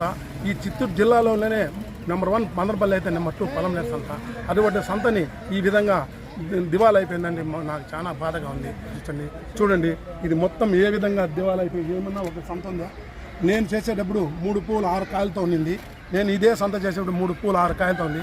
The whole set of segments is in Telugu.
ఈ చిత్తూరు జిల్లాలోనే నెంబర్ వన్ మందరపల్లి అయితే నెంబర్ టూ పొలంనేరు సంత. అటువంటి సంతని ఈ విధంగా దివాలా అయిపోయిందండి నాకు చాలా బాధగా ఉంది. చూడండి చూడండి ఇది మొత్తం ఏ విధంగా దివాలా అయిపోయింది ఏమన్నా ఒక సంత ఉందా? నేను చేసేటప్పుడు మూడు పూలు ఆరు కాయలతో ఉండింది. నేను ఇదే సంత చేసేటప్పుడు మూడు పూలు ఆరు కాయలతో ఉంది.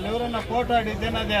ఎవరన్నా ఫోటో అడిగితేనదే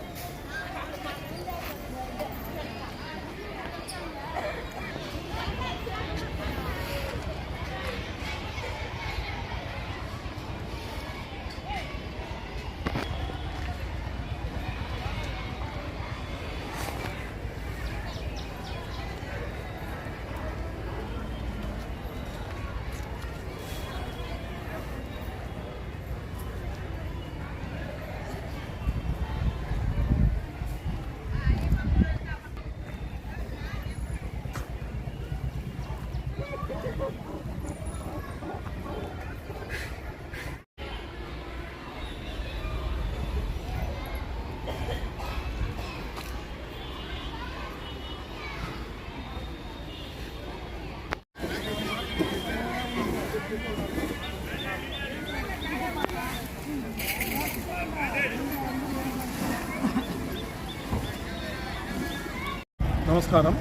నమస్కారం.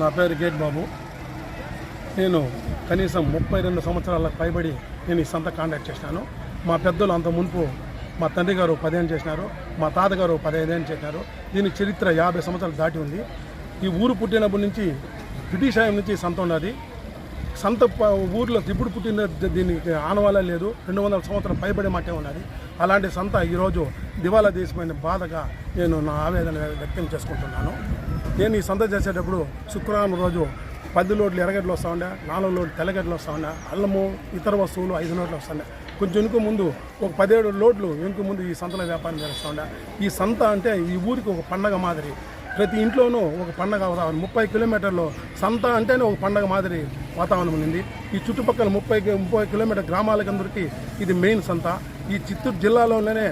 నా పేరు గేట్ బాబు నేను కనీసం ముప్పై రెండు సంవత్సరాల పైబడి నేను ఈ సంత కాంటాక్ట్ చేశాను. మా పెద్దలు అంత మునుపు మా తండ్రి గారు పదిహేను చేసినారు మా తాతగారు పదిహేను చేసినారు దీని చరిత్ర యాభై సంవత్సరాలు దాటి ఉంది. ఈ ఊరు పుట్టినప్పటి నుంచి బ్రిటిష్ ఆయన నుంచి సంత ఉన్నది. సంత ఊర్లో ఇప్పుడు పుట్టిన దీనికి ఆనవాలే లేదు. రెండు వందల సంవత్సరం పైబడి మాటే ఉన్నది. అలాంటి సంత ఈరోజు దివాలా తీసిపోయిన బాధగా నేను నా ఆవేదన వ్యక్తం చేసుకుంటున్నాను. నేను ఈ సంత చేసేటప్పుడు శుక్రవారం రోజు పది లోడ్లు ఎర్రగడ్డలు వస్తూ ఉండే నాలుగు లోడ్లు తెల్లగడ్డలు వస్తూ ఉండే అల్లము ఇతర వస్తువులు ఐదు లోడ్లు వస్తుండే కొంచెం వెనుక ముందు ఒక పదిహేడు లోడ్లు వెనుక ముందు ఈ సంతలో వ్యాపారం చేస్తూ ఉండే. ఈ సంత అంటే ఈ ఊరికి ఒక పండగ మాదిరి. ప్రతి ఇంట్లోనూ ఒక పండగ వాతావరణం. ముప్పై కిలోమీటర్లు సంత అంటేనే ఒక పండగ మాదిరి వాతావరణం ఉంది ఈ చుట్టుపక్కల ముప్పై ముప్పై కిలోమీటర్ గ్రామాలకందరికీ ఇది మెయిన్ సంత. ఈ చిత్తూరు జిల్లాలోనే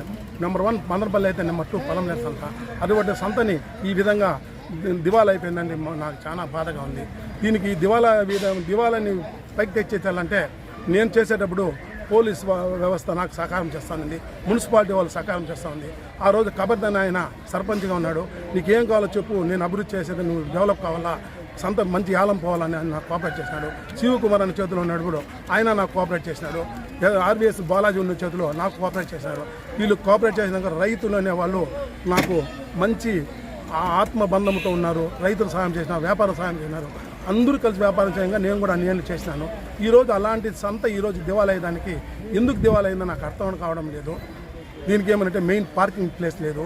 నెంబర్ వన్ మందరపల్లి అయితే నెంబర్ టూ పొలంనేరు సంత. అటువంటి సంతని ఈ విధంగా దివాలా అయిపోయిందండి. మా- నాకు చాలా బాధగా ఉంది. దీనికి దివాలా విధ- దివాలాని పైకి తెచ్చేయాలంటే నేను చేసేటప్పుడు పోలీస్ వ్యవస్థ నాకు సహకారం చేస్తానండి. మున్సిపాలిటీ వాళ్ళు సహకారం చేస్తామండి. ఆ రోజు కబర్దన్ ఆయన సర్పంచ్గా ఉన్నాడు. నీకేం కావాలో చెప్పు నేను అభివృద్ధి చేసేది నువ్వు డెవలప్ కావాలా సంత మంచి ఆలం పోవాలని ఆయన నాకు కోఆపరేట్ చేసినాడు. శివకుమార్ అనే చేతిలో ఉన్నాడు కూడా ఆయన నాకు కోఆపరేట్ చేసినాడు. ఆర్బీఎస్ బాలాజీ ఉన్న చేతిలో నాకు కోఆపరేట్ చేశారు వీళ్ళు కోఆపరేట్ చేసినాక రైతులు అనే వాళ్ళు నాకు మంచి ఆ ఆత్మబంధంతో ఉన్నారు రైతులు సహాయం చేసినారు వ్యాపార సహాయం చేసినారు అందరూ కలిసి వ్యాపారం చేయంగా నేను కూడా నేను చేసినాను. ఈరోజు అలాంటి సంత ఈరోజు దివాలయదానికి ఎందుకు దివాలయిందో నాకు అర్థం కావడం లేదు. దీనికి ఏమంటే మెయిన్ పార్కింగ్ ప్లేస్ లేదు.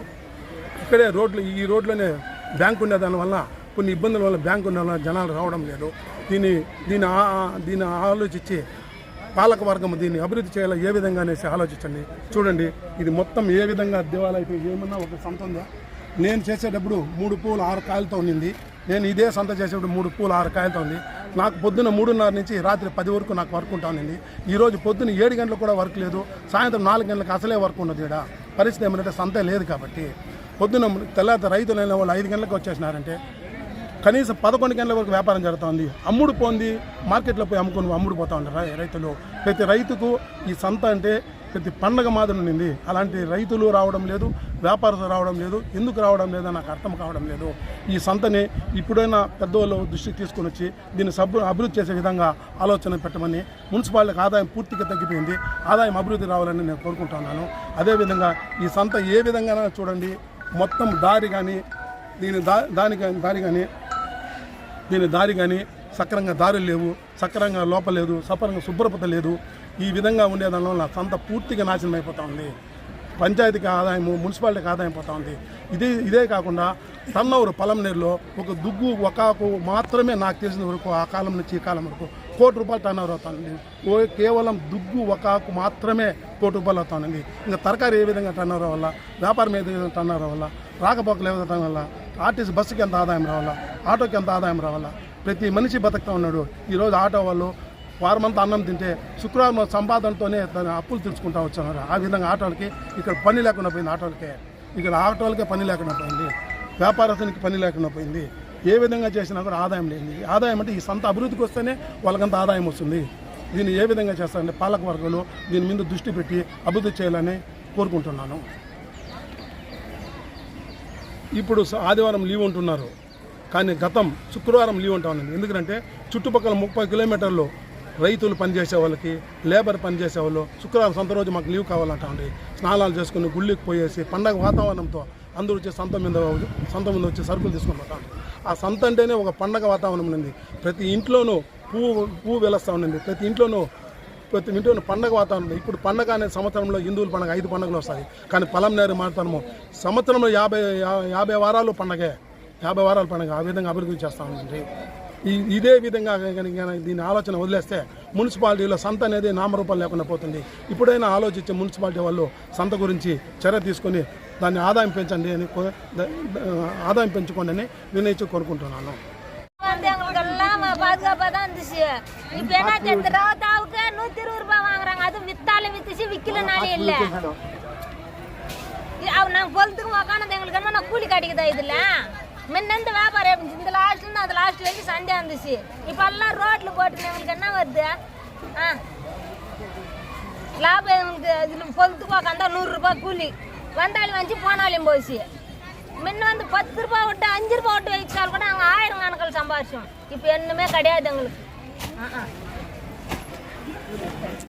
ఇక్కడే రోడ్లు ఈ రోడ్లోనే బ్యాంక్ ఉండే దానివల్ల కొన్ని ఇబ్బందుల వల్ల బ్యాంక్ ఉండే వల్ల జనాలు రావడం లేదు. దీని దీని దీన్ని ఆలోచించి పాలకవర్గం దీన్ని అభివృద్ధి చేయాలో ఏ విధంగా అనేసి ఆలోచించండి. చూడండి ఇది మొత్తం ఏ విధంగా దివాలైతే ఏమన్నా ఒక సంత ఉందా? నేను చేసేటప్పుడు మూడు పూలు ఆరు కాయలతో ఉండింది నేను ఇదే సంత చేసేటప్పుడు మూడు పూలు ఆరు కాయలతో ఉంది. నాకు పొద్దున్న మూడున్నర నుంచి రాత్రి పది వరకు నాకు వర్క్ ఉంటా ఉండింది ఈరోజు పొద్దున్న ఏడు గంటలకు కూడా వర్క్ లేదు. సాయంత్రం నాలుగు గంటలకు అసలే వర్క్ ఉన్నది ఇక్కడ పరిస్థితి ఏమంటే సంత లేదు కాబట్టి. పొద్దున్న తెల్లారి రైతులు అయిన వాళ్ళు ఐదు గంటలకు వచ్చేసినారంటే కనీసం పదకొండు గంటల వరకు వ్యాపారం జరుగుతుంది. అమ్ముడు పోంది మార్కెట్లో పోయి అమ్ముకొని అమ్ముడు పోతా ఉంటారు రైతులు. ప్రతి రైతుకు ఈ సంత అంటే ప్రతి పండగ మాదిరి ఉండింది అలాంటి రైతులు రావడం లేదు. వ్యాపారస్తులు రావడం లేదు ఎందుకు రావడం లేదో నాకు అర్థం కావడం లేదు. ఈ సంతని ఇప్పుడైనా పెద్దవాళ్ళు దృష్టికి తీసుకొని వచ్చి దీన్ని సభ అభివృద్ధి చేసే విధంగా ఆలోచన పెట్టమని మున్సిపాలిటీకి ఆదాయం పూర్తిగా తగ్గిపోయింది ఆదాయం అభివృద్ధి రావాలని నేను కోరుకుంటున్నాను అదేవిధంగా ఈ సంత ఏ విధంగా చూడండి మొత్తం దారి కానీ దీని దా దాని దారి కానీ దీని దారి కానీ సక్రంగా దారులు లేవు సక్రంగా లోపలేదు లేదు శుభ్రత లేదు. ఈ విధంగా ఉండేదానివల్ల నా సంత పూర్తిగా నాశనం అయిపోతా ఉంది. పంచాయతీకి ఆదాయము మున్సిపాలిటీకి ఆదాయం పోతా ఉంది. ఇదే ఇదే కాకుండా టన్నవరు పలంనేరులో ఒక దుగ్గు ఒకాకు మాత్రమే నాకు తెలిసిన వరకు ఆ కాలం నుంచి ఈ కాలం వరకు కోటి రూపాయలు టర్నవర్ అవుతుంది ఓ కేవలం దుగ్గు ఒకాకు మాత్రమే కోటి రూపాయలు అవుతుంది ఇంకా తరకారీ ఏ విధంగా టర్నవర్ అవ్వాలా? వ్యాపారం ఏ విధంగా టర్నవర్ అవ్వాలా? రాకపోకలు ఏ విధంగా వల్ల ఆర్టీసీ బస్సుకి ఎంత ఆదాయం రావాలా? ఆటోకి ఎంత ఆదాయం రావాలా? ప్రతి మనిషి బతుకుతా ఉన్నాడు. ఈరోజు ఆటో వాళ్ళు వారమంతా అన్నం తింటే శుక్రవారం సంపాదనతోనే తన అప్పులు తెచ్చుకుంటా వచ్చారు ఆ విధంగా ఆటోలకి ఇక్కడ పని లేకుండా పోయింది ఆటోలకే. ఇక్కడ ఆటోలకే పని లేకుండా పోయింది. వ్యాపారస్తునికి పని లేకుండా పోయింది. ఏ విధంగా చేసినా కూడా ఆదాయం లేని ఆదాయం అంటే ఈ సంత అభివృద్ధికి వస్తేనే వాళ్ళకంత ఆదాయం వస్తుంది. దీన్ని ఏ విధంగా చేస్తారంటే పాలక వర్గంలో దీని మీద దృష్టి పెట్టి అభివృద్ధి చేయాలని కోరుకుంటున్నాను. ఇప్పుడు ఆదివారం లీవ్ ఉంటున్నారు. కానీ గతం శుక్రవారం లీవ్ ఉంటా ఎందుకంటే చుట్టుపక్కల ముప్పై కిలోమీటర్లు రైతులు పనిచేసే వాళ్ళకి లేబర్ పనిచేసే వాళ్ళు శుక్రవారం సొంత రోజు మాకు లీవ్ కావాలంట ఉండి స్నానాలు చేసుకుని గుళ్ళకి పోయేసి పండగ వాతావరణంతో అందరూ వచ్చి సంత మీద సంత మీద వచ్చి సరుకులు తీసుకొని పోతా ఆ సంత అంటేనే ఒక పండగ వాతావరణం ఉంది ప్రతి ఇంట్లోనూ పువ్వు పువ్వు వెలుస్తూ ఉండింది. ప్రతి ఇంట్లోనూ ప్రతి ఇంట్లోనూ పండగ వాతావరణం. ఇప్పుడు పండగ అనే సంవత్సరంలో హిందువుల పండగ ఐదు పండుగలు వస్తాయి. కానీ పలం నేరు మారుతాము సంవత్సరంలో యాభై యాభై వారాలు పండగే. యాభై వారాల పండగ. ఆ విధంగా అభివృద్ధి చేస్తామండి ఇదే విధంగా కనుక కనుక దీని ఆలోచన వదిలేస్తే మున్సిపాలిటీలో సంత అనేది నామరూపం లేకుండా పోతుంది ఇప్పుడైనా ఆలోచించే మున్సిపాలిటీ వాళ్ళు సంత గురించి చర్య తీసుకొని దాన్ని ఆదాయం పెంచండి అని కో- ద- ద- ఆదాయం పెంచుకోండి అని వినయించి కోరుకుంటున్నాను வந்து எங்களுக்கெல்லாம் பாதுகாப்பா தான் இருந்துச்சு இப்ப என்ன இந்த ரவத்தாவுக்கு நூத்தி இருபது ரூபாய் வாங்குறாங்க அது வித்தாலும் வித்துச்சு விக்கலனாலே இல்ல இ- அவ நாங்க பொழுதுக்கு உக்கானது எங்களுக்கு என்ன கூலி கிடைக்குதா இதுல முன்ன இருந்து வியாபாரம் இருந்துச்சு? இந்த லாஸ்ட்லேருந்து அந்த லாஸ்ட் வரைக்கும் சண்டே இருந்துச்சு இப்போல்லாம் எல்லாம் ரோட்ல போட்டு எங்களுக்கு என்ன வருது? ஆ? லாபம் எங்களுக்கு இதில் பொழுதுக்கு உக்காந்தா நூறுரூபா கூலி. வந்தாலும் வந்து போனாலும் போச்சு. முன்ன வந்து பத்து ரூபா விட்டு அஞ்சு ரூபா விட்டு வச்சாலும் கூட நாங்கள் ஆயிரம் கணக்கில் சம்பாதிச்சோம் இப்போ என்னமே கிடையாது எங்களுக்கு. ஆ ஆ.